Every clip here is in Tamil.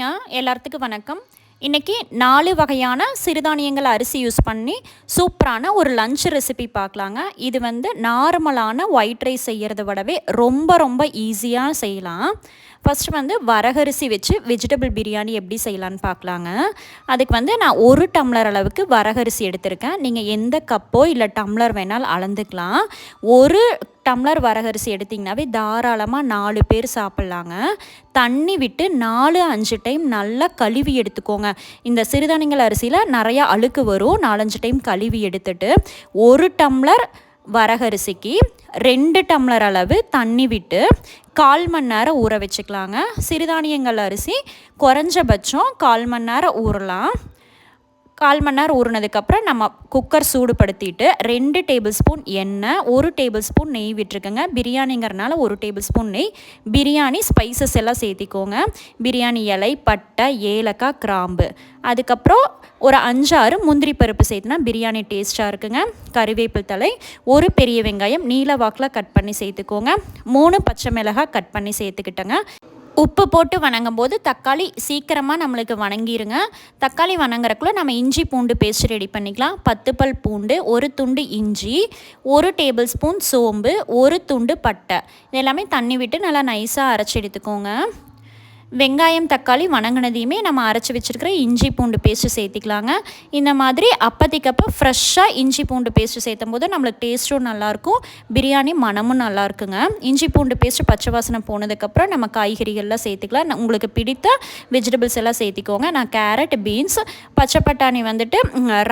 ஹாய்ங்க எல்லாத்துக்கும் வணக்கம். இன்றைக்கி நாலு வகையான சிறுதானியங்கள் அரிசி யூஸ் பண்ணி சூப்பரான ஒரு லஞ்ச் ரெசிபி பார்க்கலாங்க இது வந்து நார்மலான ஒயிட் ரைஸ் செய்கிறத விடவே ரொம்ப ரொம்ப ஈஸியாக செய்யலாம். ஃபஸ்ட்டு வந்து வரகரிசி வச்சு வெஜிடபிள் பிரியாணி எப்படி செய்யலான்னு பார்க்கலாங்க அதுக்கு வந்து நான் ஒரு டம்ளர் அளவுக்கு வரகரிசி எடுத்திருக்கேன். நீங்கள் எந்த கப்போ இல்லை டம்ளர் வேணாலும் அளந்துக்கலாம். ஒரு டம்ளர் வரகரிசி எடுத்திங்கனாவே தாராளமாக நாலு பேர் சாப்பிட்லாங்க. தண்ணி விட்டு நாலு அஞ்சு டைம் நல்லா கழுவி எடுத்துக்கோங்க. இந்த சிறுதானியங்கள் அரிசியில் நிறையா அழுக்கு வரும். நாலஞ்சு டைம் கழுவி எடுத்துட்டு ஒரு டம்ளர் வரகரிசிக்கு ரெண்டு டம்ளர் அளவு தண்ணி விட்டு கால் மணி நேரம் ஊற வச்சுக்கலாங்க. சிறுதானியங்கள் அரிசி குறைஞ்சபட்சம் கால் மணி நேரம் ஊறலாம். கால் மணி நேரம் ஊறினதுக்கப்புறம் நம்ம குக்கர் சூடுபடுத்திட்டு ரெண்டு டேபிள் ஸ்பூன் எண்ணெய் ஒரு டேபிள் ஸ்பூன் நெய் விட்டுருக்கோங்க. பிரியாணிங்கிறனால ஒரு டேபிள் ஸ்பூன் நெய். பிரியாணி ஸ்பைசஸ் எல்லாம் சேர்த்திக்கோங்க. பிரியாணி இலை பட்டை ஏலக்காய் கிராம்பு. அதுக்கப்புறம் ஒரு அஞ்சாறு முந்திரி பருப்பு சேர்த்துனா பிரியாணி டேஸ்ட்டாக இருக்குங்க. கருவேப்பில் தலை ஒரு பெரிய வெங்காயம் நீல வாக்கில் கட் பண்ணி சேர்த்துக்கோங்க. மூணு பச்சை மிளகாய் கட் பண்ணி சேர்த்துக்கிட்டேங்க. உப்பு போட்டு வணங்கும் போது தக்காளி சீக்கிரமாக நம்மளுக்கு வணங்கிருங்க. தக்காளி வணங்குறக்குள்ள நம்ம இஞ்சி பூண்டு பேஸ்ட் ரெடி பண்ணிக்கலாம். பத்து பல் பூண்டு ஒரு துண்டு இஞ்சி ஒரு டேபிள் ஸ்பூன் சோம்பு ஒரு துண்டு பட்டை. இது எல்லாமே தண்ணி விட்டு நல்லா நைஸாக அரைச்சி எடுத்துக்கோங்க. வெங்காயம் தக்காளி வணங்கினதையுமே நம்ம அரைச்சி வச்சுருக்கிற இஞ்சி பூண்டு பேஸ்ட்டு சேர்த்திக்கலாங்க. இந்த மாதிரி அப்பத்திக்கப்போ ஃப்ரெஷ்ஷாக இஞ்சி பூண்டு பேஸ்ட்டு சேர்த்தும் போது நம்மளுக்கு டேஸ்ட்டும் நல்லாயிருக்கும் பிரியாணி மனமும் நல்லா இருக்குங்க இஞ்சி பூண்டு பேஸ்ட்டு பச்சை வாசனை போனதுக்கப்புறம் நம்ம காய்கறிகள்லாம் சேர்த்துக்கலாம். உங்களுக்கு பிடித்த வெஜிடபிள்ஸ் எல்லாம் சேர்த்திக்கோங்க. நான் கேரட் பீன்ஸ் பச்சை பட்டாணி வந்துட்டு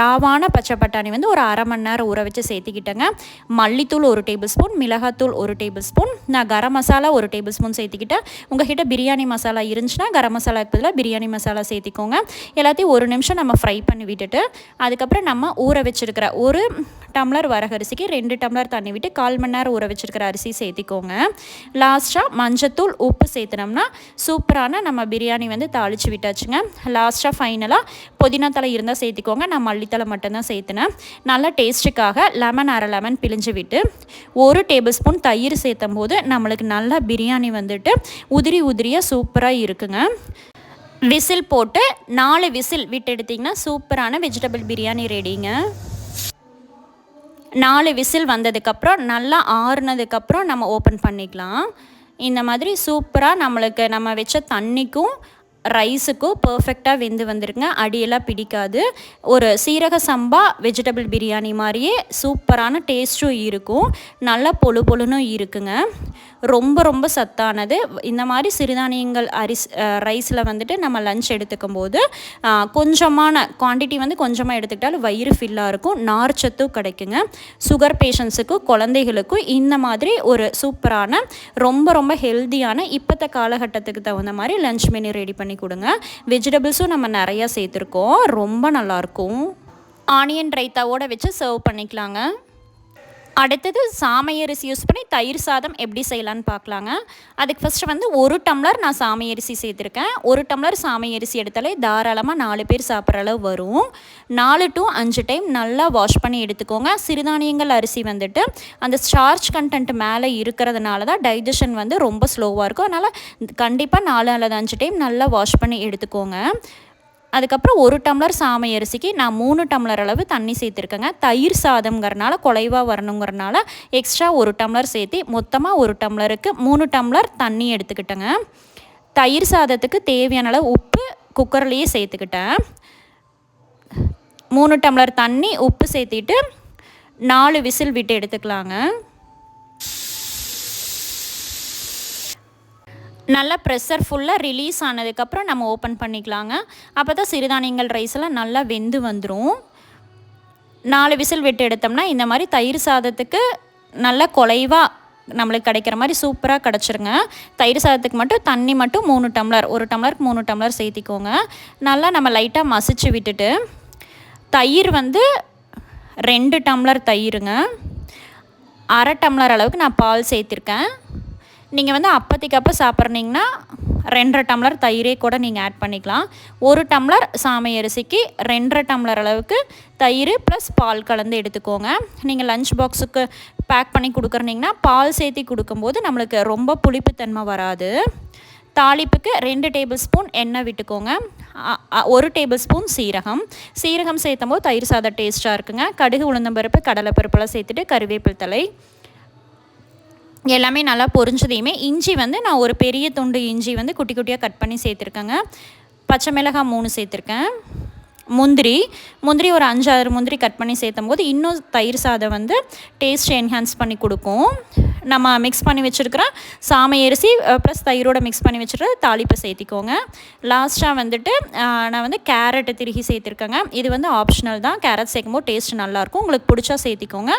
ராவான பச்சை பட்டாணி வந்து ஒரு அரை மணி நேரம் ஊற வச்சு சேர்த்திக்கிட்டேங்க. மல்லித்தூள் ஒரு டேபிள் ஸ்பூன் மிளகாத்தூள் ஒரு டேபிள் ஸ்பூன் நான் கரம் மசாலா ஒரு டேபிள் ஸ்பூன் சேர்த்திக்கிட்டேன். கிட்டே பிரியாணி மசாலா இருந்துச்சுன்னா கரம் மசாலா பதிலாக பிரியாணி மசாலா சேர்த்திக்கோங்க. எல்லாத்தையும் ஒரு நிமிஷம் நம்ம ஃப்ரை பண்ணி விட்டுட்டு அதுக்கப்புறம் நம்ம ஊற வச்சுருக்கிற ஒரு டம்ளர் வரகரிசிக்கு ரெண்டு டம்ளர் தண்ணி விட்டு கால் மணி நேரம் ஊற வச்சுருக்கிற அரிசி சேர்த்திக்கோங்க. லாஸ்ட்டாக மஞ்சத்தூள் உப்பு சேர்த்துனோம்னா சூப்பரான நம்ம பிரியாணி வந்து தாளித்து விட்டாச்சுங்க. லாஸ்ட்டாக ஃபைனலாக புதினா தலை இருந்தால் சேர்த்திக்கோங்க. நான் மல்லித்தலை மட்டும்தான் சேர்த்துனேன். நல்லா டேஸ்ட்டுக்காக லெமன் அரை லெமன் பிழிஞ்சு விட்டு ஒரு டேபிள் ஸ்பூன் தயிர் சேர்த்தும் போது நம்மளுக்கு நல்லா பிரியாணி வந்துட்டு உதிரி உதிரியாக சூப்பராக இருக்குங்க. விசில் போட்டு நாலு விசில் விட்டு எடுத்திங்கன்னா சூப்பரான வெஜிடபிள் பிரியாணி ரெடிங்க நாலு விசில் வந்ததுக்கப்புறம் நல்லா ஆறுனதுக்கப்புறம் நம்ம ஓப்பன் பண்ணிக்கலாம். இந்த மாதிரி சூப்பராக நம்மளுக்கு நம்ம வச்ச தண்ணிக்கும் ரைஸுக்கும் பர்ஃபெக்டாக வெந்து வந்துருங்க அடியெல்லாம் பிடிக்காது. ஒரு சீரக சம்பா வெஜிடபிள் பிரியாணி மாதிரியே சூப்பரான டேஸ்ட்டும் இருக்கும். நல்லா பொழு பொழுன்னு இருக்குங்க. ரொம்ப ரொம்ப சத்தானது. இந்த மாதிரி சிறுதானியங்கள் அரிசி ரைஸில் வந்துட்டு நம்ம லஞ்ச் எடுத்துக்கும் போது கொஞ்சமான குவான்டிட்டி வந்து கொஞ்சமாக எடுத்துக்கிட்டாலும் வயிறு ஃபில்லாக இருக்கும். நார்ச்சத்தும் கிடைக்குங்க. சுகர் பேஷண்ட்ஸுக்கும் குழந்தைகளுக்கும் இந்த மாதிரி ஒரு சூப்பரான ரொம்ப ரொம்ப ஹெல்த்தியான இப்போத்த காலகட்டத்துக்கு தகுந்த மாதிரி லஞ்ச் மெனு ரெடி பண்ணி கொடுங்க. வெஜிடபிள்ஸும் நம்ம நிறையா சேர்த்துருக்கோம். ரொம்ப நல்லாயிருக்கும். ஆனியன் ரைத்தாவோடு வச்சு சர்வ் பண்ணிக்கலாங்க. அடுத்தது சாமையரிசி யூஸ் பண்ணி தயிர் சாதம் எப்படி செய்யலான்னு பார்க்கலாங்க. அதுக்கு ஃபஸ்ட்டு வந்து ஒரு டம்ளர் நான் சாமையரிசி சேர்த்துருக்கேன். ஒரு டம்ளர் சாமையரிசி எடுத்தாலே தாராளமாக நாலு பேர் சாப்பிட்ற அளவு வரும். நாலு டு அஞ்சு டைம் நல்லா வாஷ் பண்ணி எடுத்துக்கோங்க. சிறுதானியங்கள் அரிசி வந்துட்டு அந்த ஸ்டார்ச் கண்டென்ட் மேலே இருக்கிறதுனால தான் டைஜஷன் வந்து ரொம்ப ஸ்லோவாக இருக்கும். அதனால் கண்டிப்பாக நாலு அல்லது அஞ்சு டைம் நல்லா வாஷ் பண்ணி எடுத்துக்கோங்க. அதுக்கப்புறம் ஒரு டம்ளர் சாமை அரிசிக்கு நான் மூணு டம்ளர் அளவு தண்ணி சேர்த்துருக்கேங்க. தயிர் சாதம்ங்கிறனால குலைவாக வரணுங்கிறனால எக்ஸ்ட்ரா ஒரு டம்ளர் சேர்த்து மொத்தமாக ஒரு டம்ளருக்கு மூணு டம்ளர் தண்ணி எடுத்துக்கிட்டேங்க. தயிர் சாதத்துக்கு தேவையான அளவு உப்பு குக்கர்லேயே சேர்த்துக்கிட்டேன். மூணு டம்ளர் தண்ணி உப்பு சேர்த்திட்டு நாலு விசில் விட்டு எடுத்துக்கலாங்க. நல்லா ப்ரெஷர் ஃபுல்லாக ரிலீஸ் ஆனதுக்கப்புறம் நம்ம ஓப்பன் பண்ணிக்கலாங்க. அப்போ தான் சிறுதானியங்கள் ரைஸ் எல்லாம் நல்லா வெந்து வந்துடும் நாலு விசில் விட்டு எடுத்தோம்னா இந்த மாதிரி தயிர் சாதத்துக்கு நல்லா குலைவாக நம்மளுக்கு கிடைக்கிற மாதிரி சூப்பராக கிடச்சிருங்க. தயிர் சாதத்துக்கு மட்டும் தண்ணி மட்டும் மூணு டம்ளர் ஒரு டம்ளருக்கு மூணு டம்ளர் சேர்த்திக்கோங்க. நல்லா நம்ம லைட்டாக மசிச்சு விட்டுட்டு தயிர் வந்து ரெண்டு டம்ளர் தயிருங்க. அரை டம்ளர் அளவுக்கு நான் பால் சேர்த்துருக்கேன். நீங்கள் வந்து அப்போதைக்கு அப்போ சாப்பிட்றீங்கன்னா ரெண்டரை டம்ளர் தயிரே கூட நீங்கள் ஆட் பண்ணிக்கலாம். ஒரு டம்ளர் சாமை அரிசிக்கு ரெண்டரை டம்ளர் அளவுக்கு தயிர் ப்ளஸ் பால் கலந்து எடுத்துக்கோங்க. நீங்கள் லஞ்ச் பாக்ஸுக்கு பேக் பண்ணி கொடுக்குறீங்கன்னா பால் சேர்த்தி கொடுக்கும்போது நம்மளுக்கு ரொம்ப புளிப்புத்தன்மை வராது. தாளிப்புக்கு ரெண்டு டேபிள் ஸ்பூன் எண்ணெய் விட்டுக்கோங்க. ஒரு டேபிள் ஸ்பூன் சீரகம். சீரகம் சேர்த்தும் போது தயிர் சாதம் டேஸ்ட்டாக இருக்குங்க. கடுகு உளுந்தம்பருப்பு கடலைப்பருப்பெல்லாம் சேர்த்துட்டு கருவேப்பில் தலை எல்லாமே நல்லா பொரிஞ்சதையுமே இஞ்சி வந்து நான் ஒரு பெரிய துண்டு இஞ்சி வந்து குட்டி குட்டியாக கட் பண்ணி சேர்த்துருக்கேங்க. பச்சை மிளகாய் மூணு சேர்த்துருக்கேன். முந்திரி முந்திரி ஒரு அஞ்சாறு முந்திரி கட் பண்ணி சேர்த்தும் போது இன்னும் தயிர் சாதம் வந்து டேஸ்ட் என்ஹான்ஸ் பண்ணி கொடுக்கும். நம்ம மிக்ஸ் பண்ணி வச்சுருக்கிற சாமை அரிசி ப்ளஸ் தயிரோட மிக்ஸ் பண்ணி வச்சுட்டு தாளிப்பை சேர்த்திக்கோங்க. லாஸ்ட்டாக வந்துட்டு நான் வந்து கேரட்டை திருகி சேர்த்துருக்கேங்க. இது வந்து ஆப்ஷனல் தான். கேரட் சேர்க்கும் போது டேஸ்ட் நல்லாயிருக்கும் உங்களுக்கு பிடிச்சா சேர்த்திக்கோங்க.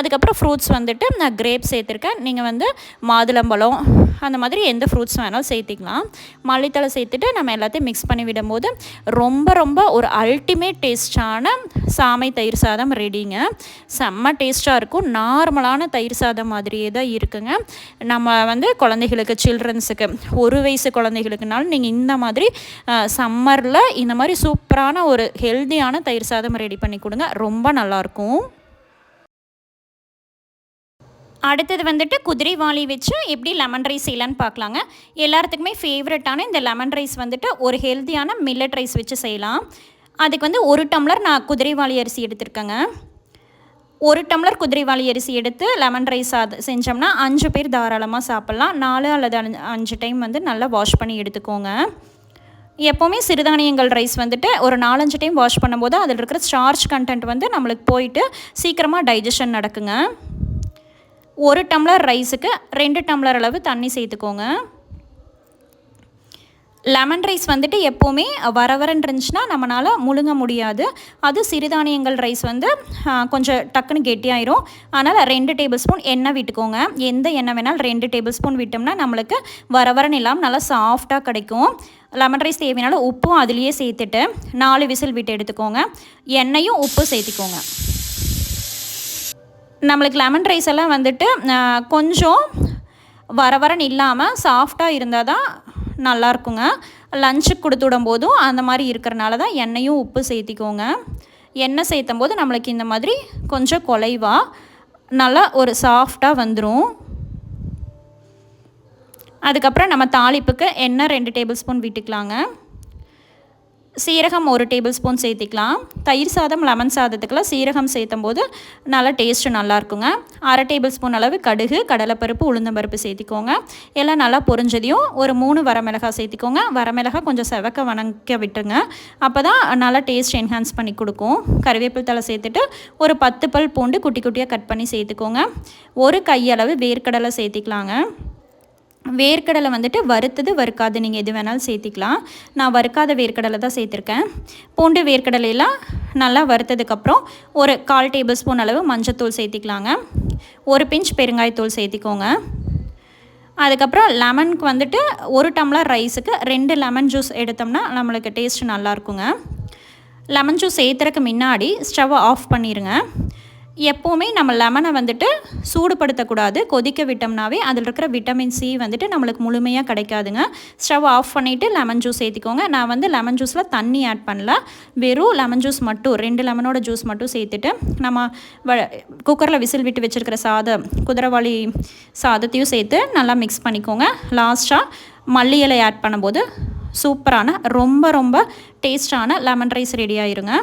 அதுக்கப்புறம் ஃப்ரூட்ஸ் வந்துட்டு நான் கிரேப் சேர்த்துருக்கேன். நீங்கள் வந்து மாதுளம்பழம் அந்த மாதிரி எந்த ஃப்ரூட்ஸ் வேணாலும் சேர்த்திக்கலாம். மல்லித்தலை சேர்த்துட்டு நம்ம எல்லாத்தையும் மிக்ஸ் பண்ணி விடும்போது ரொம்ப ரொம்ப ஒரு அல்டிமேட் டேஸ்டான சாமை தயிர் சாதம் ரெடிங்க செம்ம டேஸ்ட்டாக இருக்கும். நார்மலான தயிர் சாதம் மாதிரியே தான் இருக்குங்க. நம்ம வந்து குழந்தைகளுக்கு சில்ட்ரன்ஸுக்கு ஒரு வயசு குழந்தைகளுக்குனாலும் நீங்கள் இந்த மாதிரி சம்மரில் இந்த மாதிரி சூப்பரான ஒரு ஹெல்த்தியான தயிர் சாதம் ரெடி பண்ணி கொடுங்க. ரொம்ப நல்லாயிருக்கும். அடுத்தது வந்துட்டு குதிரை வாளி வச்சு எப்படி லெமன் ரைஸ் செய்யலான்னு பார்க்கலாங்க. எல்லாத்துக்குமே ஃபேவரட்டான இந்த லெமன் ரைஸ் வந்துட்டு ஒரு ஹெல்த்தியான மில்லட் ரைஸ் வச்சு செய்யலாம். அதுக்கு வந்து ஒரு டம்ளர் நான் குதிரைவாளி அரிசி எடுத்திருக்கேங்க. ஒரு டம்ளர் குதிரைவாளி அரிசி எடுத்து லெமன் ரைஸ் அது செஞ்சோம்னா அஞ்சு பேர் தாராளமாக சாப்பிட்லாம். நாலு அல்லது அஞ்சு டைம் வந்து நல்லா வாஷ் பண்ணி எடுத்துக்கோங்க. எப்போவுமே சிறுதானியங்கள் ரைஸ் வந்துட்டு ஒரு நாலஞ்சு டைம் வாஷ் பண்ணும்போது அதில் இருக்கிற ஸ்டார்ச் கண்டென்ட் வந்து நம்மளுக்கு போயிட்டு சீக்கிரமாக டைஜஷன் நடக்குங்க. ஒரு டம்ளர் ரைஸுக்கு ரெண்டு டம்ளர் அளவு தண்ணி சேர்த்துக்கோங்க. லெமன் ரைஸ் வந்துட்டு எப்போவுமே வர வரன்னு இருந்துச்சுன்னா நம்மளால் முழுங்க முடியாது. அது சிறுதானியங்கள் ரைஸ் வந்து கொஞ்சம் டக்குன்னு கெட்டியாயிரும். அதனால் ரெண்டு டேபிள் ஸ்பூன் எண்ணெய் விட்டுக்கோங்க. எந்த எண்ணெய் வேணாலும் ரெண்டு டேபிள் ஸ்பூன் விட்டோம்னா நம்மளுக்கு வர வரன்னு இல்லாமல் நல்லா சாஃப்டாக கிடைக்கும். லெமன் ரைஸ் தேவையான உப்பும் அதுலேயே சேர்த்துட்டு நாலு விசில் விட்டு எடுத்துக்கோங்க. எண்ணெயும் உப்பு சேர்த்துக்கோங்க. நம்மளுக்கு லெமன் ரைஸ் எல்லாம் வந்துட்டு கொஞ்சம் வர வரன்னு இல்லாமல் சாஃப்டாக இருந்தால் தான் நல்லாயிருக்குங்க. லஞ்சுக்கு கொடுத்து விடும் போதும் அந்த மாதிரி இருக்கிறனால தான் எண்ணெயும் உப்பு சேர்த்திக்கோங்க. எண்ணெய் சேர்த்தும் போது நம்மளுக்கு இந்த மாதிரி கொஞ்சம் குலைவாக நல்லா ஒரு சாஃப்டாக வந்துடும் அதுக்கப்புறம் நம்ம தாளிப்புக்கு எண்ணெய் ரெண்டு டேபிள் ஸ்பூன் விட்டுக்கலாங்க. சீரகம் ஒரு டேபிள் ஸ்பூன் சேர்த்திக்கலாம். தயிர் சாதம் லெமன் சாதத்துக்கெல்லாம் சீரகம் சேர்த்தும் போது நல்லா டேஸ்ட்டு நல்லாயிருக்குங்க அரை டேபிள் ஸ்பூன் அளவு கடுகு கடலைப்பருப்பு உளுந்தம்பருப்பு சேர்த்திக்கோங்க. எல்லாம் நல்லா பொரிஞ்சதையும் ஒரு மூணு வரமிளகாய் சேர்த்திக்கோங்க. வரமிளகாய் கொஞ்சம் செவக்க வணங்க விட்டுருங்க. அப்போ தான் நல்லா டேஸ்ட் என்ஹான்ஸ் பண்ணி கொடுக்கும். கருவேப்பில் தலை சேர்த்துட்டு ஒரு பத்து பல் பூண்டு குட்டி குட்டியாக கட் பண்ணி சேர்த்துக்கோங்க. ஒரு கையளவு வேர்க்கடலை சேர்த்திக்கலாங்க. வேர்க்கடலை வந்துட்டு வறுத்தது வறுக்காது. நீங்கள் எது வேணாலும் சேர்த்திக்கலாம். நான் வறுக்காத வேர்க்கடலை தான் சேர்த்துருக்கேன். பூண்டு வேர்க்கடலையெல்லாம் நல்லா வறுத்ததுக்கப்புறம் ஒரு கால் டேபிள் ஸ்பூன் அளவு மஞ்சத்தூள் சேர்த்திக்கலாங்க. ஒரு பிஞ்ச் பெருங்காயத்தூள் சேர்த்திக்கோங்க. அதுக்கப்புறம் லெமனுக்கு வந்துட்டு ஒரு டம்ளர் ரைஸுக்கு ரெண்டு லெமன் ஜூஸ் எடுத்தோம்னா நம்மளுக்கு டேஸ்ட் நல்லாயிருக்குங்க லெமன் ஜூஸ் சேர்த்துறதுக்கு முன்னாடி ஸ்டவ்வை ஆஃப் பண்ணிடுங்க எப்போவுமே நம்ம லெமனை வந்துட்டு சூடுபடுத்தக்கூடாது. கொதிக்க விட்டோம்னாவே அதில் இருக்கிற விட்டமின் சி வந்துட்டு நம்மளுக்கு முழுமையாக கிடைக்காதுங்க. ஸ்டவ் ஆஃப் பண்ணிவிட்டு லெமன் ஜூஸ் சேர்த்திக்கோங்க. நான் வந்து லெமன் ஜூஸில் தண்ணி ஆட் பண்ணல. வெறும் லெமன் ஜூஸ் மட்டும் ரெண்டு லெமனோட ஜூஸ் மட்டும் சேர்த்துட்டு நம்ம வ குக்கரில் விசில் விட்டு வச்சுருக்கிற சாதம் குதிரைவாளி சாதத்தையும் சேர்த்து நல்லா மிக்ஸ் பண்ணிக்கோங்க. லாஸ்ட்டாக மல்லி இலை ஆட் பண்ணும்போது சூப்பரான ரொம்ப ரொம்ப டேஸ்டான லெமன் ரைஸ் ரெடி ஆயிருங்க.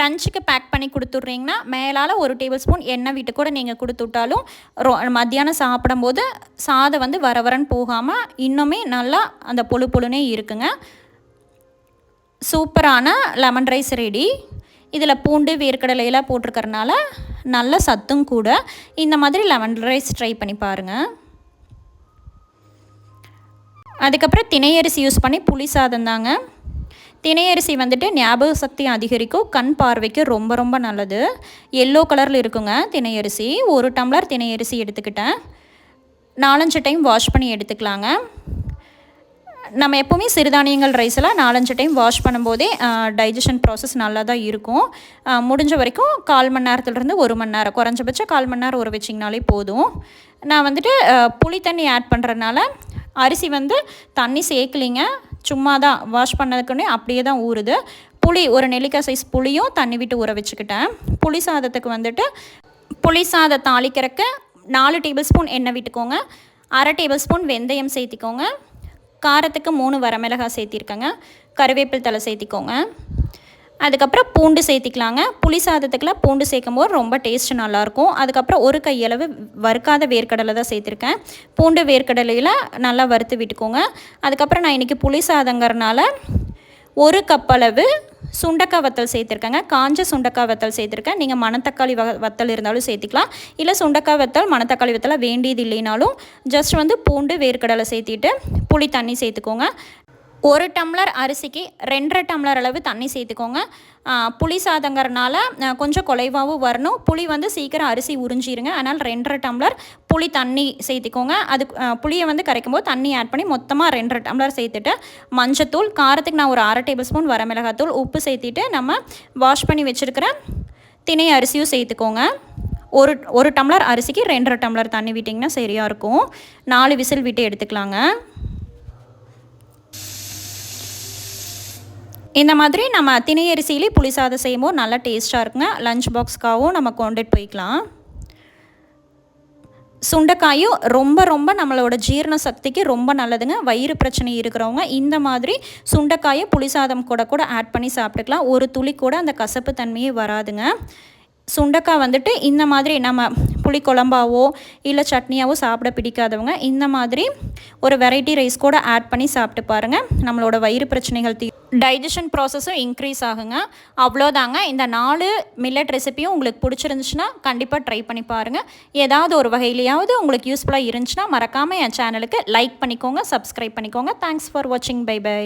லஞ்சுக்கு பேக் பண்ணி கொடுத்துட்றீங்கன்னா மேலால் ஒரு டேபிள் ஸ்பூன் எண்ணெய் விட்டு கூட நீங்கள் கொடுத்து விட்டாலும் ரொ மத்தியானம் சாப்பிடும்போது சாதம் வந்து வர வரன்னு போகாமல் இன்னுமே நல்லா அந்த பொழு பொழுனே இருக்குங்க. சூப்பரான லெமன் ரைஸ் ரெடி இதில் பூண்டு வேர்க்கடலையெல்லாம் போட்டிருக்கறனால நல்ல சத்தும் கூட. இந்த மாதிரி லெமன் ரைஸ் ட்ரை பண்ணி பாருங்கள் அதுக்கப்புறம் திணையரிசி யூஸ் பண்ணி புளி சாதம் தாங்க. திணையரிசி வந்துட்டு ஞாபக சக்தி அதிகரிக்கும் கண் பார்வைக்கு ரொம்ப ரொம்ப நல்லது. எல்லோ கலரில் இருக்குங்க திணையரிசி. ஒரு டம்ளர் திணையரிசி எடுத்துக்கிட்டேன். நாலஞ்சு டைம் வாஷ் பண்ணி எடுத்துக்கலாங்க. நம்ம எப்போவுமே சிறுதானியங்கள் ரைஸெல்லாம் நாலஞ்சு டைம் வாஷ் பண்ணும்போதே டைஜஷன் ப்ராசஸ் நல்லா தான் இருக்கும். முடிஞ்ச வரைக்கும் கால் மணி நேரத்துலேருந்து ஒரு மணி நேரம். குறைஞ்சபட்சம் கால் மணி நேரம் ஊற வச்சிங்கனாலே போதும். நான் வந்துட்டு புளி தண்ணி ஆட் பண்ணுறதுனால அரிசி வந்து தண்ணி சேர்க்கலிங்க. சும்மா தான் வாஷ் பண்ணதுக்குன்னே அப்படியே தான் ஊறுது. புளி ஒரு நெல்லிக்காய் சைஸ் புளியும் தண்ணி விட்டு ஊற வச்சுக்கிட்டேன். புளி சாதத்துக்கு வந்துட்டு புளி சாதம் தாளிக்கிறக்கு நாலு டேபிள் ஸ்பூன் எண்ணெய் விட்டுக்கோங்க. அரை டேபிள் ஸ்பூன் வெந்தயம் சேர்த்திக்கோங்க. காரத்துக்கு மூணு வரமிளகாய் சேர்த்திருக்கேங்க. கருவேப்பில் தலை சேர்த்திக்கோங்க. அதுக்கப்புறம் பூண்டு சேர்த்திக்கலாங்க. புளி சாதத்துக்குலாம் பூண்டு சேர்க்கும் போது ரொம்ப டேஸ்ட் நல்லாயிருக்கும் அதுக்கப்புறம் ஒரு கையளவு வறுக்காத வேர்க்கடலை தான் சேர்த்துருக்கேன். பூண்டு வேர்க்கடலையில் நல்லா வறுத்து விட்டுக்கோங்க. அதுக்கப்புறம் நான் இன்றைக்கி புளி சாதங்கிறனால ஒரு கப்பளவு சுண்டக்காய் வத்தல் சேர்த்துருக்கேங்க. காஞ்ச சுண்டக்காய் வத்தல் சேர்த்துருக்கேன். நீங்கள் மணத்தக்காளி வ வத்தல் இருந்தாலும் சேர்த்துக்கலாம். இல்லை சுண்டக்காய் வத்தல் மணத்தக்காளி வத்தலாக வேண்டியது இல்லைனாலும் ஜஸ்ட் வந்து பூண்டு வேர்க்கடலை சேர்த்திட்டு புளி தண்ணி சேர்த்துக்கோங்க. ஒரு டம்ளர் அரிசிக்கு ரெண்டரை டம்ளர் அளவு தண்ணி சேர்த்துக்கோங்க. புளி சாதங்கிறனால கொஞ்சம் குலைவாகவும் வரணும். புளி வந்து சீக்கிரம் அரிசி உறிஞ்சிருங்க. அதனால் ரெண்டரை டம்ளர் புளி தண்ணி சேர்த்துக்கோங்க. அது புளியை வந்து கரைக்கும் போது தண்ணி ஆட் பண்ணி மொத்தமாக ரெண்டரை டம்ளர் சேர்த்துட்டு மஞ்சத்தூள் காரத்துக்கு நான் ஒரு அரை டேபிள் ஸ்பூன் வரமிளகாத்தூள் உப்பு சேர்த்திட்டு நம்ம வாஷ் பண்ணி வச்சுருக்கிற திணை அரிசியும் சேர்த்துக்கோங்க. ஒரு ஒரு டம்ளர் அரிசிக்கு ரெண்டரை டம்ளர் தண்ணி விட்டிங்கன்னா சரியாக இருக்கும். நாலு விசில் விட்டு எடுத்துக்கலாங்க. இந்த மாதிரி நம்ம திணையரிசியிலே புளிசாதம் புளி சாதம் செய்யும்போது நல்லா டேஸ்ட்டாக இருக்குங்க. லஞ்ச் பாக்ஸ்க்காகவும் நம்ம கொண்டுட்டு போய்க்கலாம். சுண்டைக்காயும் ரொம்ப ரொம்ப நம்மளோட ஜீரண சக்திக்கு ரொம்ப நல்லதுங்க. வயிறு பிரச்சனை இருக்கிறவங்க இந்த மாதிரி சுண்டைக்காயை புளிசாதம் கூட கூட ஆட் பண்ணி சாப்பிட்டுக்கலாம். ஒரு துளி கூட அந்த கசப்பு தன்மையே வராதுங்க. சுண்டைக்காய் வந்துட்டு இந்த மாதிரி நம்ம புளி குழம்பாவோ இல்லை சட்னியாவோ சாப்பிட பிடிக்காதவங்க இந்த மாதிரி ஒரு வெரைட்டி ரைஸ் கூட ஆட் பண்ணி சாப்பிட்டு பாருங்கள் நம்மளோட வயிறு பிரச்சனைகள் தீ டைஜஷன் ப்ராசஸும் இன்க்ரீஸ் ஆகுங்க. அவ்வளோதாங்க. இந்த நாலு மில்லட் ரெசிபியும் உங்களுக்கு பிடிச்சிருந்துச்சுன்னா கண்டிப்பாக ட்ரை பண்ணி பாருங்கள் ஏதாவது ஒரு வகையிலையாவது உங்களுக்கு யூஸ்ஃபுல்லாக இருந்துச்சுன்னா மறக்காமல் என் சேனலுக்கு லைக் பண்ணிக்கோங்க சப்ஸ்கிரைப் பண்ணிக்கோங்க. தேங்க்ஸ் ஃபார் வாட்சிங் பை பை